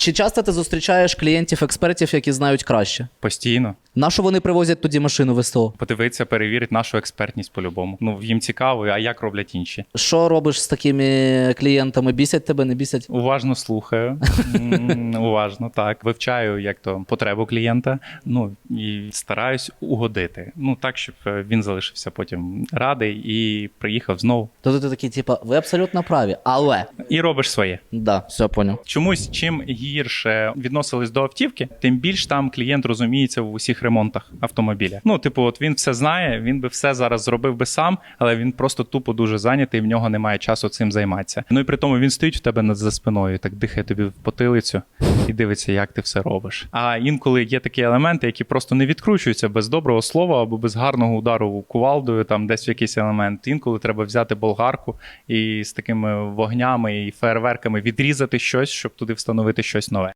Чи часто ти зустрічаєш клієнтів-експертів, які знають краще? Постійно На що вони привозять тоді машину в СТО? подивитися, перевірити нашу експертність по-любому. Ну їм цікаво, а як роблять інші. Що робиш з такими клієнтами? Бісять тебе, не бісять? Уважно слухаю, уважно так. Вивчаю як то потребу клієнта. Ну і стараюсь угодити. Ну так, щоб е, він залишився потім радий і приїхав знову. Тобто ти такий, типа, ви абсолютно праві, але. І робиш своє. Да, все поняв. Чомусь чим гірше відносились до автівки, тим більш там клієнт розуміється в усіх ремонтах автомобіля. Ну, типу, от він все знає, він би все зараз зробив би сам, але він просто тупо дуже зайнятий, в нього немає часу цим займатися. Ну і при тому він стоїть в тебе над за спиною, так дихає тобі в потилицю і дивиться, як ти все робиш. А інколи є такі елементи, які просто не відкручуються без доброго слова або без гарного удару кувалдою, там десь в якийсь елемент. Інколи треба взяти болгарку і з такими вогнями і фейерверками відрізати щось, щоб туди встановити щось нове.